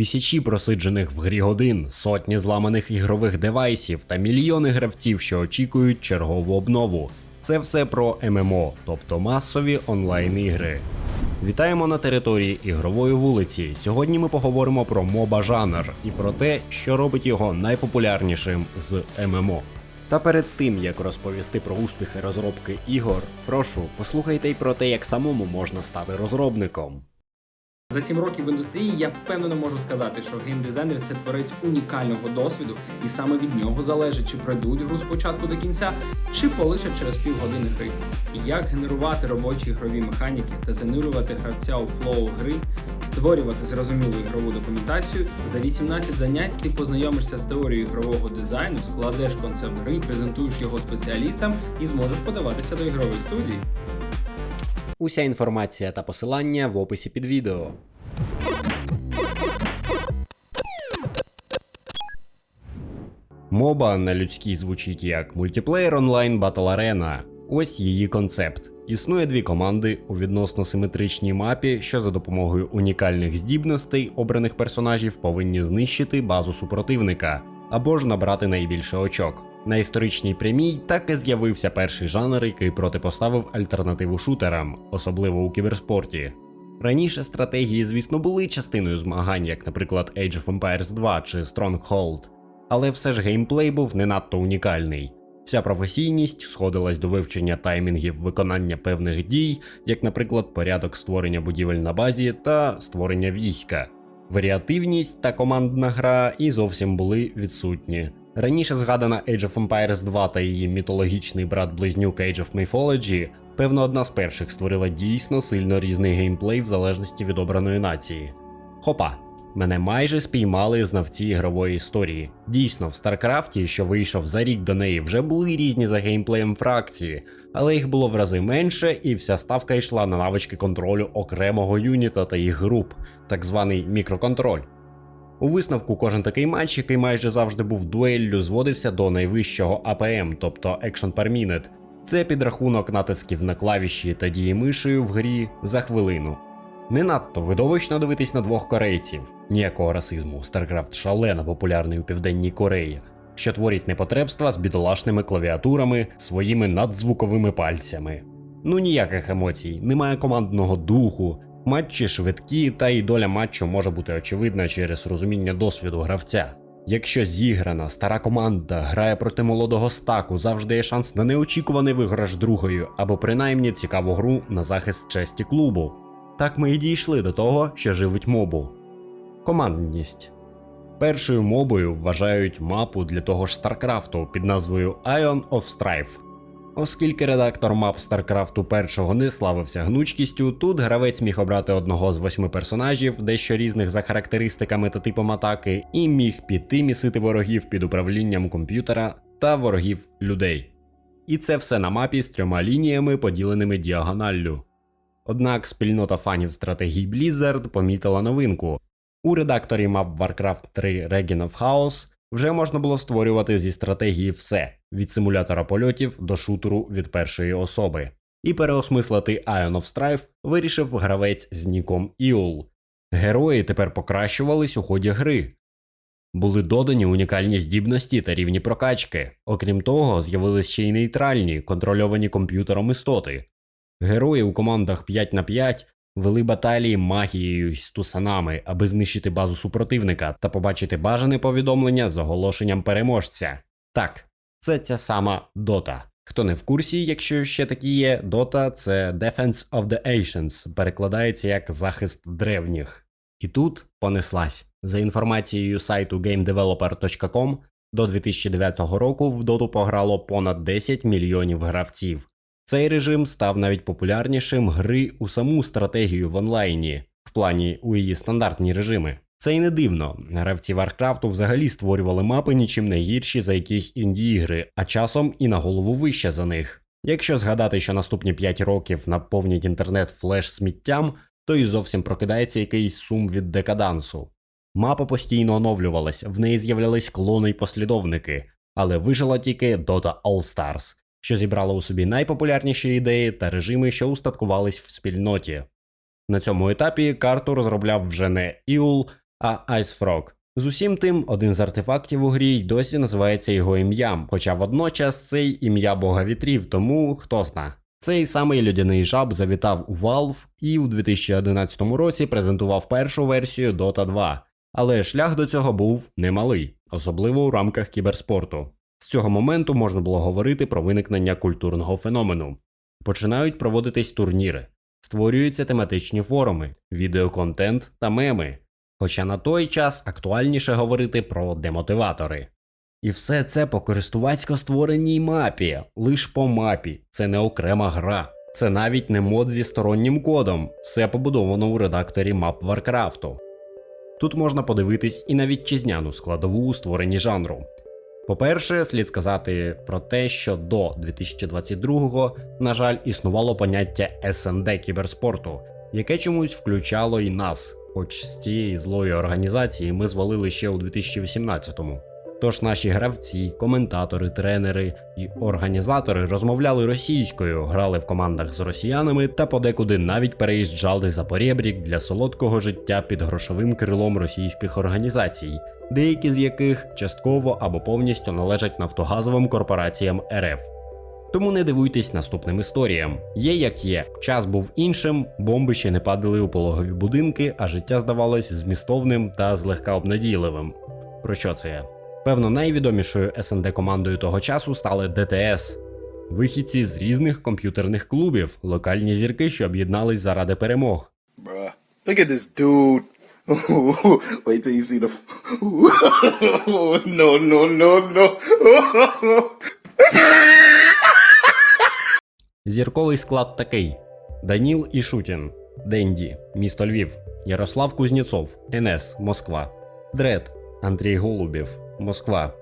Тисячі просиджених в грі годин, сотні зламаних ігрових девайсів та мільйони гравців, що очікують чергову обнову. Це все про ММО, тобто масові онлайн-ігри. Вітаємо на території ігрової вулиці. Сьогодні ми поговоримо про моба жанр і про те, що робить його найпопулярнішим з ММО. Та перед тим як розповісти про успіхи розробки ігор, прошу послухайте й про те, як самому можна стати розробником. За сім років в індустрії я впевнено можу сказати, що геймдизайнер це творець унікального досвіду, і саме від нього залежить, чи пройдуть гру спочатку до кінця, чи полишать через півгодини гри. Як генерувати робочі ігрові механіки та занурювати гравця у флоу гри, створювати зрозумілу ігрову документацію. За 18 занять ти познайомишся з теорією ігрового дизайну, складеш концепт гри, презентуєш його спеціалістам і зможеш подаватися до ігрової студії. Уся інформація та посилання в описі під відео. Моба на людській звучить як мультиплеєр онлайн Battle Arena. Ось її концепт. Існує дві команди у відносно симетричній мапі, що за допомогою унікальних здібностей обраних персонажів повинні знищити базу супротивника або ж набрати найбільше очок. На історичній прямій так і з'явився перший жанр, який протипоставив альтернативу шутерам, особливо у кіберспорті. Раніше стратегії, звісно, були частиною змагань, як, наприклад, Age of Empires 2 чи Stronghold, але все ж геймплей був не надто унікальний. Вся професійність сходилась до вивчення таймінгів виконання певних дій, як, наприклад, порядок створення будівель на базі та створення війська. Варіативність та командна гра і зовсім були відсутні. Раніше згадана Age of Empires 2 та її мітологічний брат-близнюк Age of Mythology, певно, одна з перших створила дійсно сильно різний геймплей в залежності від обраної нації. Хопа, мене майже спіймали знавці ігрової історії. Дійсно, в Старкрафті, що вийшов за рік до неї, вже були різні за геймплеєм фракції, але їх було в рази менше, і вся ставка йшла на навички контролю окремого юніта та їх груп, так званий мікроконтроль. У висновку кожен такий матч, який майже завжди був дуеллю, зводився до найвищого АПМ, тобто Action Per Minute. Це підрахунок натисків на клавіші та дії мишею в грі за хвилину. Не надто видовищно дивитись на двох корейців, ніякого расизму. StarCraft шалено популярний у Південній Кореї, що творять непотребства з бідолашними клавіатурами своїми надзвуковими пальцями. Ну ніяких емоцій, немає командного духу, матчі швидкі, та і доля матчу може бути очевидна через розуміння досвіду гравця. Якщо зіграна стара команда грає проти молодого стаку, завжди є шанс на неочікуваний виграш другою, або принаймні цікаву гру на захист честі клубу. Так ми і дійшли до того, що живить мобу. Командність. Першою мобою вважають мапу для того ж Старкрафту під назвою Ion of Strife. Оскільки редактор мап Старкрафту першого не славився гнучкістю, тут гравець міг обрати одного з восьми персонажів, дещо різних за характеристиками та типом атаки, і міг піти місити ворогів під управлінням комп'ютера та ворогів людей. І це все на мапі з трьома лініями, поділеними діагоналлю. Однак спільнота фанів стратегій Blizzard помітила новинку. У редакторі мап Warcraft 3 Regin of Chaos вже можна було створювати зі стратегії все від симулятора польотів до шутеру від першої особи. І переосмислити Ion of Strife вирішив гравець з ніком Іул. Герої тепер покращувались у ході гри. Були додані унікальні здібності та рівні прокачки. Окрім того, з'явились ще й нейтральні, контрольовані комп'ютером істоти. Герої у командах 5 на 5 вели баталії магією з тусанами, аби знищити базу супротивника та побачити бажане повідомлення з оголошенням переможця. Так, це ця сама Дота. Хто не в курсі, якщо ще такі є, Дота це Defense of the Ancients, перекладається як захист древніх. І тут понеслась. За інформацією сайту gamedeveloper.com, до 2009 року в доту пограло понад 10 мільйонів гравців. Цей режим став навіть популярнішим гри у саму стратегію в онлайні, в плані у її стандартні режими. Це й не дивно. Гравці Варкрафту взагалі створювали мапи нічим не гірші за якісь інді-ігри, а часом і на голову вище за них. Якщо згадати, що наступні 5 років наповнять інтернет флеш сміттям, то і зовсім прокидається якийсь сум від декадансу. Мапа постійно оновлювалась, в неї з'являлись клони й послідовники, але вижила тільки Dota All Stars, що зібрала у собі найпопулярніші ідеї та режими, що устаткувались в спільноті. На цьому етапі карту розробляв вже не Іул, а Ice Frog. З усім тим, один з артефактів у грі й досі називається його ім'ям, хоча водночас це й ім'я бога вітрів, тому хто зна. Цей самий людяний жаб завітав у Valve і у 2011 році презентував першу версію Dota 2, але шлях до цього був немалий, особливо у рамках кіберспорту. З цього моменту можна було говорити про виникнення культурного феномену. Починають проводитись турніри, створюються тематичні форуми, відеоконтент та меми. Хоча на той час актуальніше говорити про демотиватори. І все це по користувацько створеній мапі, лиш по мапі. Це не окрема гра. Це навіть не мод зі стороннім кодом, все побудовано у редакторі мап Варкрафту. Тут можна подивитись і на вітчизняну складову у створенні жанру. По-перше, слід сказати про те, що до 2022-го, на жаль, існувало поняття СНД кіберспорту, яке чомусь включало і нас, хоч з цієї злої організації ми звалили ще у 2018-му. Тож наші гравці, коментатори, тренери і організатори розмовляли російською, грали в командах з росіянами та подекуди навіть переїжджали за порєбрік для солодкого життя під грошовим крилом російських організацій, деякі з яких частково або повністю належать нафтогазовим корпораціям РФ. Тому не дивуйтесь наступним історіям. Є як є. Час був іншим, бомби ще не падали у пологові будинки, а життя здавалось змістовним та злегка обнадійливим. Про що це? Певно, найвідомішою СНД командою того часу стали ДТС. Вихідці з різних комп'ютерних клубів, локальні зірки, що об'єднались заради перемог. No, no, no, no. Зірковий склад такий: Даніл Ішутін, Денді, місто Львів, Ярослав Кузнєцов, НС, Москва, Дред, Андрій Голубів, Москва,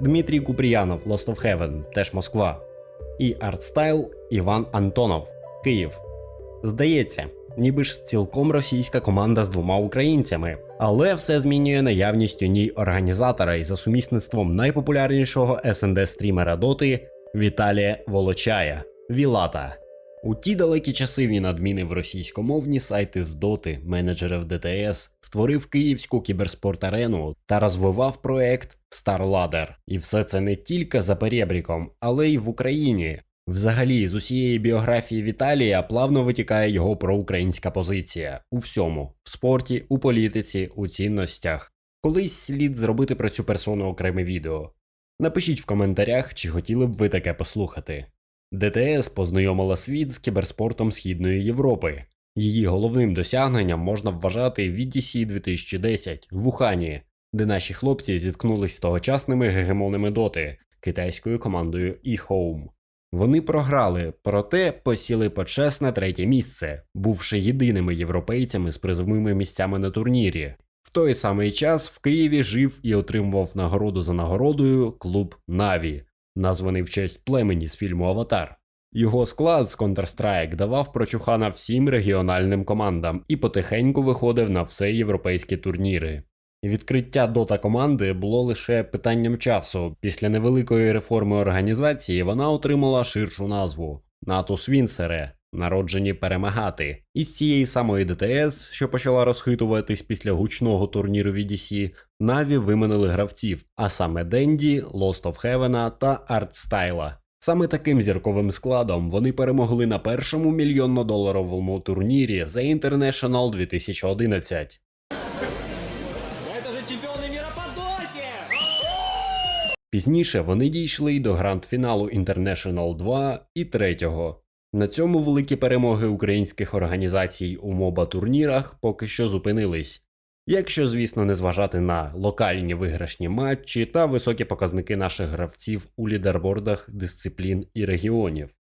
Дмитрій Купріянов, Lost of Heaven, теж Москва. І Артстайл Іван Антонов, Київ. Здається, ніби ж цілком російська команда з двома українцями, але все змінює наявність у ній організатора і за сумісництвом найпопулярнішого СНД стрімера Доти Віталія Волочая Вілата. У ті далекі часи він адмінив російськомовні сайти з доти, менеджерів ДТС, створив київську кіберспорт-арену та розвивав проект StarLadder. І все це не тільки за перебріком, але й в Україні. Взагалі, з усієї біографії Віталія плавно витікає його проукраїнська позиція у всьому в спорті, у політиці, у цінностях. Колись слід зробити про цю персону окреме відео. Напишіть в коментарях, чи хотіли б ви таке послухати. ДТС познайомила світ з кіберспортом Східної Європи. Її головним досягненням можна вважати VDC 2010 в Ухані, де наші хлопці зіткнулись з тогочасними гегемонами доти китайською командою eHome. Вони програли, проте посіли почесне третє місце, бувши єдиними європейцями з призовими місцями на турнірі. В той самий час в Києві жив і отримував нагороду за нагородою клуб Наві, названий в честь племені з фільму Аватар. Його склад з Counter-Strike давав прочухана всім регіональним командам і потихеньку виходив на все європейські турніри. Відкриття дота команди було лише питанням часу. Після невеликої реформи організації вона отримала ширшу назву НАТО Свінсере, народжені перемагати. І з цієї самої ДТС, що почала розхитуватись після гучного турніру VDC, Наві виманили гравців, а саме Денді, Lost of Heaven та Артстайла. Саме таким зірковим складом вони перемогли на першому мільйонно-доларовому турнірі The International 2011. Пізніше вони дійшли й до гранд-фіналу International 2 і 3. На цьому великі перемоги українських організацій у моба турнірах поки що зупинились. Якщо, звісно, не зважати на локальні виграшні матчі та високі показники наших гравців у лідербордах дисциплін і регіонів.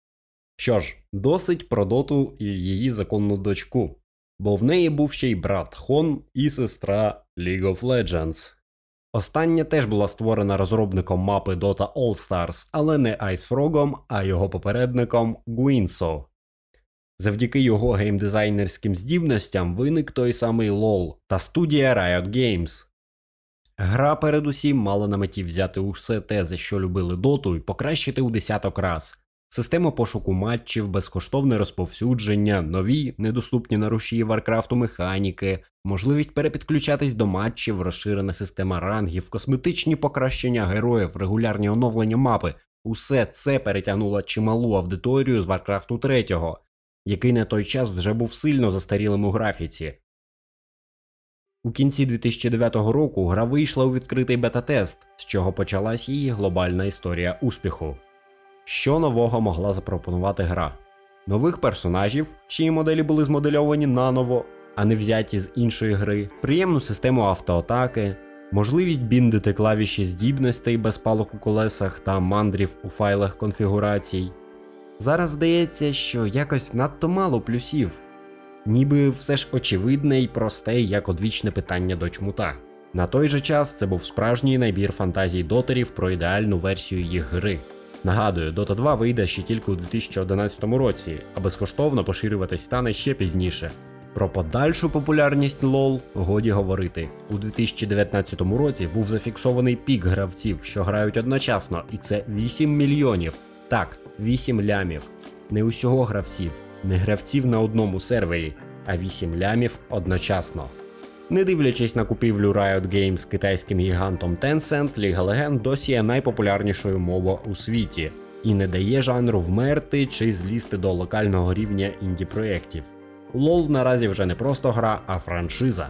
Що ж, досить про доту і її законну дочку, бо в неї був ще й брат Хон і сестра League of Legends. Остання теж була створена розробником мапи Dota All Stars, але не Icefrog, а його попередником Guinso. Завдяки його геймдизайнерським здібностям виник той самий LoL та студія Riot Games. Гра передусім мала на меті взяти усе те, за що любили доту, і покращити у десяток раз. Система пошуку матчів, безкоштовне розповсюдження, нові недоступні на рушії Варкрафту механіки, можливість перепідключатись до матчів, розширена система рангів, косметичні покращення героїв, регулярні оновлення мапи. Усе це перетягнуло чималу аудиторію з Варкрафту 3, який на той час вже був сильно застарілим у графіці. У кінці 2009 року гра вийшла у відкритий бета-тест, з чого почалась її глобальна історія успіху. Що нового могла запропонувати гра? Нових персонажів, чиї моделі були змодельовані наново, а не взяті з іншої гри, приємну систему автоатаки, можливість біндити клавіші здібностей без палок у колесах та мандрів у файлах конфігурацій. Зараз здається, що якось надто мало плюсів, ніби все ж очевидне і просте, як одвічне питання до чмута. На той же час це був справжній набір фантазій дотерів про ідеальну версію їх гри. Нагадую, Dota 2 вийде ще тільки у 2011 році, а безкоштовно поширюватись стане ще пізніше. Про подальшу популярність LoL годі говорити. У 2019 році був зафіксований пік гравців, що грають одночасно, і це 8 мільйонів. Так, 8 лямів. Не усього гравців, не гравців на одному сервері, а 8 лямів одночасно. Не дивлячись на купівлю Riot Games китайським гігантом Tencent, of Legends досі є найпопулярнішою мова у світі і не дає жанру вмерти чи злізти до локального рівня інді-проєктів. LoL наразі вже не просто гра, а франшиза.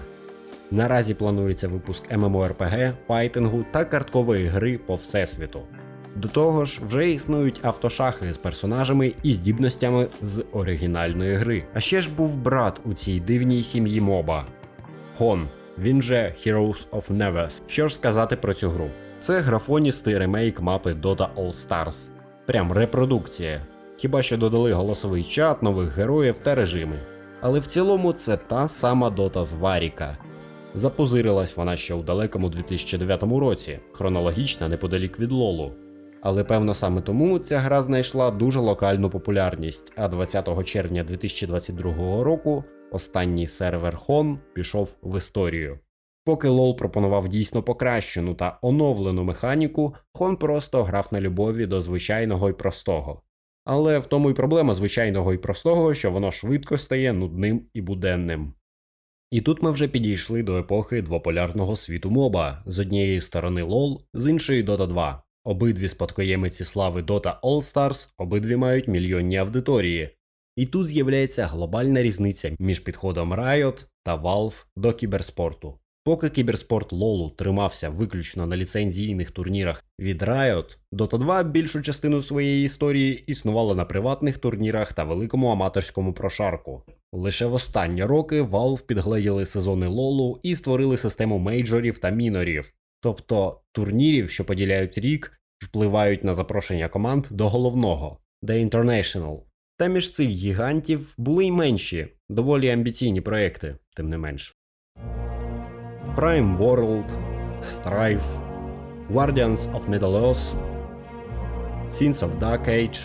Наразі планується випуск MMORPG, файтингу та карткової гри по всесвіту. До того ж, вже існують автошахи з персонажами і здібностями з оригінальної гри. А ще ж був брат у цій дивній сім'ї моба Хон, він же Heroes of Neves. Що ж сказати про цю гру? Це графоністий ремейк мапи Dota All Stars. Прям репродукція. Хіба що додали голосовий чат, нових героїв та режими. Але в цілому це та сама Dota з Варіка. Запозирилась вона ще у далекому 2009 році, хронологічно неподалік від Лолу. Але певно саме тому ця гра знайшла дуже локальну популярність, а 20 червня 2022 року останній сервер Хон пішов в історію. Поки LoL пропонував дійсно покращену та оновлену механіку, Хон просто грав на любові до звичайного і простого. Але в тому й проблема звичайного і простого, що воно швидко стає нудним і буденним. І тут ми вже підійшли до епохи двополярного світу моба з однієї сторони LoL, з іншої Dota 2. Обидві спадкоємиці слави Dota All Stars, обидві мають мільйонні аудиторії. І тут з'являється глобальна різниця між підходом Riot та Valve до кіберспорту. Поки кіберспорт Лолу тримався виключно на ліцензійних турнірах від Riot, Dota 2 більшу частину своєї історії існувала на приватних турнірах та великому аматорському прошарку. Лише в останні роки Valve підгледіли сезони Лолу і створили систему мейджорів та мінорів, тобто турнірів, що поділяють рік, впливають на запрошення команд до головного The International. Та між цих гігантів були й менші, доволі амбіційні проекти, тим не менш. Prime World, Strife, Guardians of Middle-earth, Sins of Dark Age,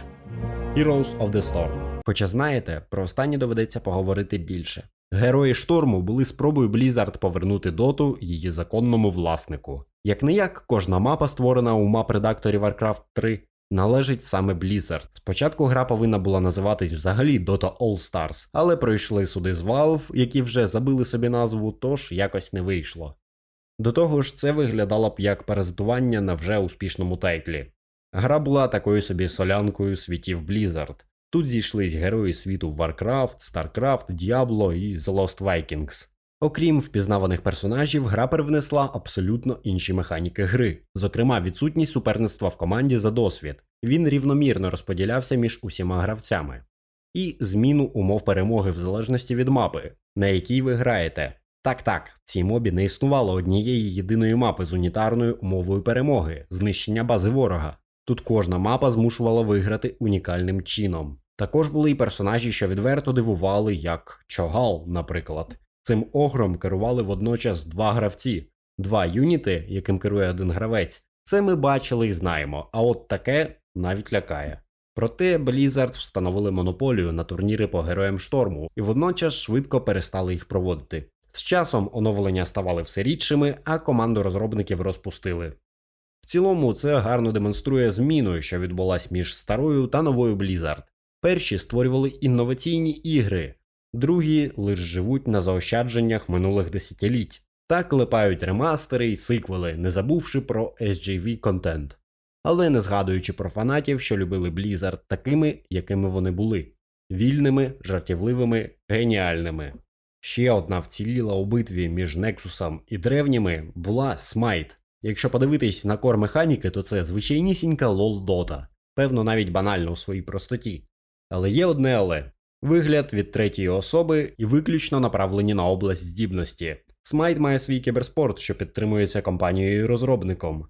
Heroes of the Storm. Хоча знаєте, про останні доведеться поговорити більше. Герої шторму були спробою Blizzard повернути доту її законному власнику. Як не як, кожна мапа, створена у мап-редакторі Warcraft 3, належить саме Blizzard. Спочатку гра повинна була називатись взагалі Dota All Stars, але пройшли суди з Valve, які вже забили собі назву, тож якось не вийшло. До того ж, це виглядало б як паразитування на вже успішному тайтлі. Гра була такою собі солянкою світів Blizzard. Тут зійшлись герої світу Warcraft, StarCraft, Diablo і The Lost Vikings. Окрім впізнаваних персонажів, гра привнесла абсолютно інші механіки гри, зокрема, відсутність суперництва в команді за досвід. Він рівномірно розподілявся між усіма гравцями, і зміну умов перемоги в залежності від мапи, на якій ви граєте. Так, так, в цій мобі не існувало однієї єдиної мапи з унітарною умовою перемоги, знищення бази ворога. Тут кожна мапа змушувала виграти унікальним чином. Також були й персонажі, що відверто дивували, як Чогал, наприклад. Цим огром керували водночас два гравці, два юніти, яким керує один гравець. Це ми бачили і знаємо, а от таке навіть лякає. Проте Blizzard встановили монополію на турніри по героям шторму і водночас швидко перестали їх проводити. З часом оновлення ставали все рідшими, а команду розробників розпустили. В цілому, це гарно демонструє зміну, що відбулась між старою та новою Blizzard. Перші створювали інноваційні ігри, другі лише живуть на заощадженнях минулих десятиліть та клепають ремастери й сиквели, не забувши про SJV контент, але не згадуючи про фанатів, що любили Blizzard такими, якими вони були вільними, жартівливими, геніальними. Ще одна вціліла у битві між Нексусом і древніми була Smite. Якщо подивитись на кор механіки, то це звичайнісінька лол дота, певно, навіть банально у своїй простоті. Але є одне але вигляд від третьої особи і виключно направлені на область здібності. Smite має свій кіберспорт, що підтримується компанією і розробником,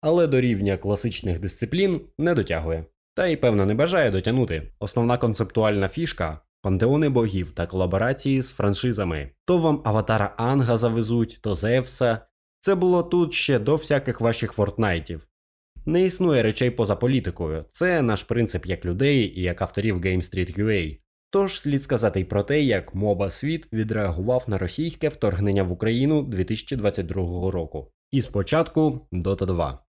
але до рівня класичних дисциплін не дотягує. Та й певно не бажає дотягнути. Основна концептуальна фішка пантеони богів та колаборації з франшизами. То вам аватара Анга завезуть, то Зевса. Це було тут ще до всяких ваших фортнайтів. Не існує речей поза політикою. Це наш принцип як людей і як авторів Game Street UA. Тож слід сказати й про те, як моба світ відреагував на російське вторгнення в Україну 2022 року. І спочатку Dota 2.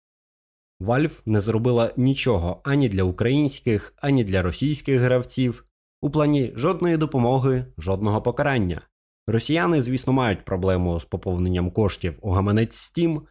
Valve не зробила нічого ані для українських, ані для російських гравців. У плані жодної допомоги, жодного покарання. Росіяни, звісно, мають проблему з поповненням коштів у гаманець Steam,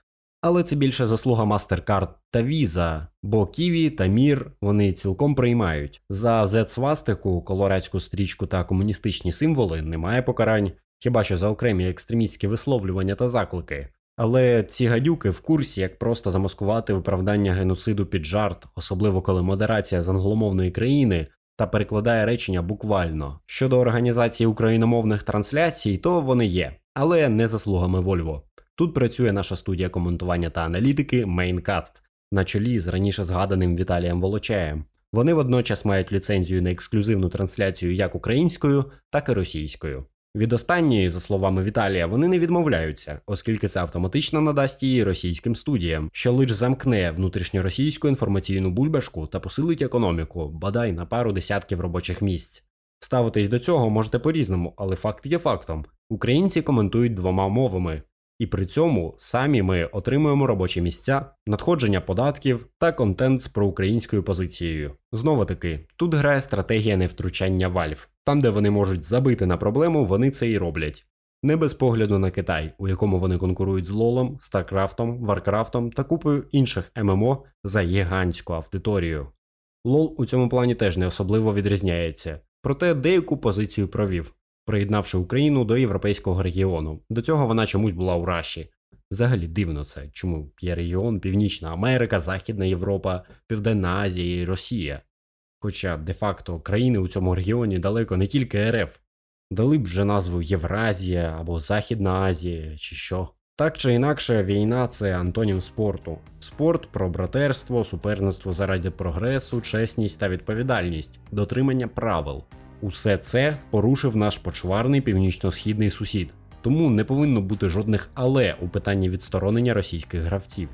але це більше заслуга MasterCard та Visa, бо Kiwi та Mir вони цілком приймають. За Z-свастику, колорадську стрічку та комуністичні символи немає покарань, хіба що за окремі екстремістські висловлювання та заклики. Але ці гадюки в курсі, як просто замаскувати виправдання геноциду під жарт, особливо коли модерація з англомовної країни та перекладає речення буквально. Щодо організації україномовних трансляцій, то вони є, але не заслугами Volvo. Тут працює наша студія коментування та аналітики Maincast на чолі з раніше згаданим Віталієм Волочаєм. Вони водночас мають ліцензію на ексклюзивну трансляцію як українською, так і російською. Від останньої, за словами Віталія, вони не відмовляються, оскільки це автоматично надасть її російським студіям, що лише замкне внутрішньоросійську інформаційну бульбашку та посилить економіку, бодай на пару десятків робочих місць. Ставитись до цього можете по-різному, але факт є фактом: українці коментують двома мовами, і при цьому самі ми отримуємо робочі місця, надходження податків та контент з проукраїнською позицією. Знову таки, тут грає стратегія невтручання Valve. Там, де вони можуть забити на проблему, вони це і роблять. Не без погляду на Китай, у якому вони конкурують з Лолом, Старкрафтом, Варкрафтом та купою інших ММО за гігантську аудиторію. Лол у цьому плані теж не особливо відрізняється, проте деяку позицію провів, приєднавши Україну до європейського регіону. До цього вона чомусь була у Раші. Взагалі дивно це, чому є регіон Північна Америка, Західна Європа, Південна Азія і Росія. Хоча де-факто країни у цьому регіоні далеко не тільки РФ, дали б вже назву Євразія або Західна Азія чи що. Так чи інакше, війна це антонім спорту. Спорт про братерство, суперництво заради прогресу, чесність та відповідальність, дотримання правил. Усе це порушив наш почварний північно-східний сусід. Тому не повинно бути жодних але у питанні відсторонення російських гравців.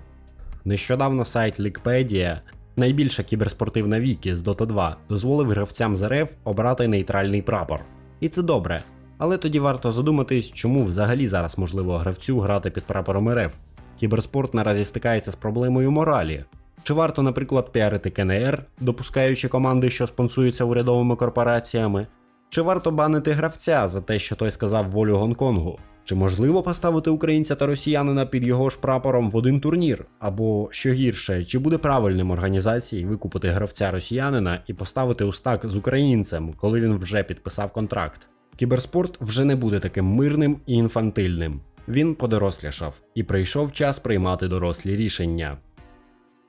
Нещодавно сайт Лікпедія, найбільша кіберспортивна вікі з Dota 2, дозволив гравцям з РФ обрати нейтральний прапор. І це добре. Але тоді варто задуматись, чому взагалі зараз можливо гравцю грати під прапором РФ. Кіберспорт наразі стикається з проблемою моралі. Чи варто, наприклад, піарити КНР, допускаючи команди, що спонсуються урядовими корпораціями? Чи варто банити гравця за те, що той сказав волю Гонконгу? Чи можливо поставити українця та росіянина під його ж прапором в один турнір? Або що гірше, чи буде правильним організації викупити гравця росіянина і поставити у стак з українцем, коли він вже підписав контракт? Кіберспорт вже не буде таким мирним і інфантильним. Він подорослішав, і прийшов час приймати дорослі рішення.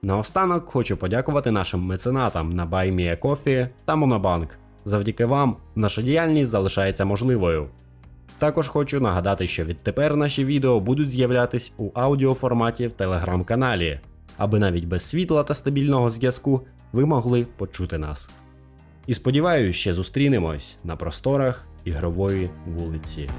Наостанок хочу подякувати нашим меценатам на BuyMeACoffee та Monobank. Завдяки вам наша діяльність залишається можливою. Також хочу нагадати, що відтепер наші відео будуть з'являтись у аудіоформаті в телеграм-каналі, аби навіть без світла та стабільного зв'язку ви могли почути нас. І сподіваюся, ще зустрінемось на просторах ігрової вулиці.